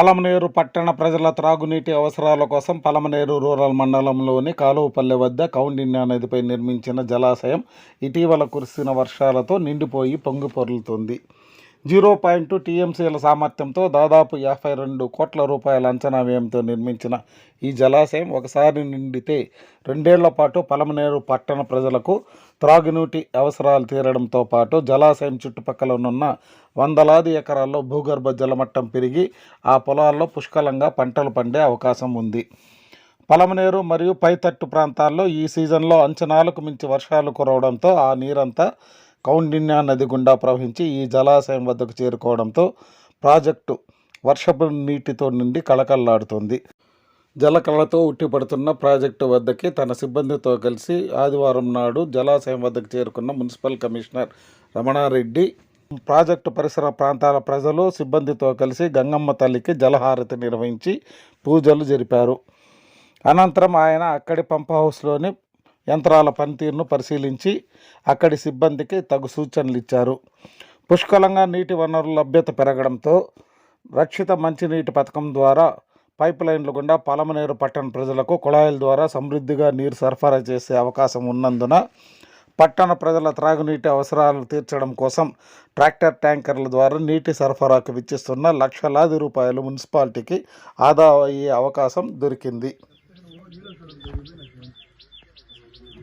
పలమనేరు పట్టణ ప్రజల త్రాగునీటి అవసరాల కోసం పలమనేరు రూరల్ మండలంలోని కాలువపల్లె వద్ద కౌండిన్య నదిపై నిర్మించిన జలాశయం ఇటీవల కురిసిన వర్షాలతో నిండిపోయి పొంగిపొర్లుతుంది. జీరో పాయింట్ టీఎంసీల సామర్థ్యంతో దాదాపు యాభై రెండు కోట్ల రూపాయల అంచనా వ్యయంతో నిర్మించిన ఈ జలాశయం ఒకసారి నిండితే రెండేళ్ళ పాటు పలమనేరు పట్టణ ప్రజలకు త్రాగునీటి అవసరాలు తీరడంతో పాటు జలాశయం చుట్టుపక్కల ఉన్న వందలాది ఎకరాల్లో భూగర్భ జలమట్టం పెరిగి ఆ పొలాల్లో పుష్కలంగా పంటలు పండే అవకాశం ఉంది. పలమనేరు మరియు పైతట్టు ప్రాంతాల్లో ఈ సీజన్లో అంచనాలకు మించి వర్షాలు కురవడంతో ఆ నీరంతా కౌండిన్య నది గుండా ప్రవహించి ఈ జలాశయం వద్దకు చేరుకోవడంతో ప్రాజెక్టు వర్షపు నీటితో నిండి కళకళలాడుతుంది. జలకళతో ఉట్టిపడుతున్న ప్రాజెక్టు వద్దకి తన సిబ్బందితో కలిసి ఆదివారం నాడు జలాశయం వద్దకు చేరుకున్న మున్సిపల్ కమిషనర్ రమణారెడ్డి ప్రాజెక్టు పరిసర ప్రాంతాల ప్రజలు సిబ్బందితో కలిసి గంగమ్మ తల్లికి జలహారతి నిర్వహించి పూజలు జరిపారు. అనంతరం ఆయన అక్కడి పంప్ హౌస్లోని యంత్రాల పనితీరును పరిశీలించి అక్కడి సిబ్బందికి తగు సూచనలు ఇచ్చారు. పుష్కలంగా నీటి వనరుల లభ్యత పెరగడంతో రక్షిత మంచినీటి పథకం ద్వారా పైప్ లైన్ల గుండా పలమనేరు పట్టణ ప్రజలకు కుళాయిల ద్వారా సమృద్ధిగా నీరు సరఫరా చేసే అవకాశం ఉన్నందున పట్టణ ప్రజల త్రాగునీటి అవసరాలు తీర్చడం కోసం ట్రాక్టర్ ట్యాంకర్ల ద్వారా నీటి సరఫరాకు విచ్చిస్తున్న లక్షలాది రూపాయలు మున్సిపాలిటీకి ఆదా అయ్యే అవకాశం దొరికింది.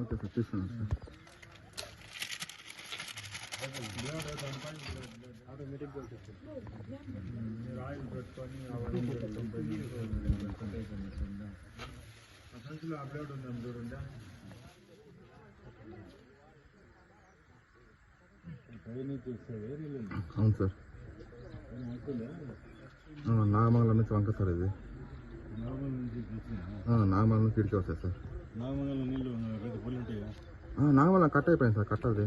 ఓకే సార్ తీస్తున్నాను సార్ అవును సార్ నాగమంగళ నుంచి వంక సార్ ఇది నాగమంగళ నుంచి ఇడికి వస్తాయి సార్ నాగమంగళ నీళ్ళు పెద్ద పొల్లి ఉంటాయా నాగమంగళ కట్ అయిపోయింది సార్ కట్ అది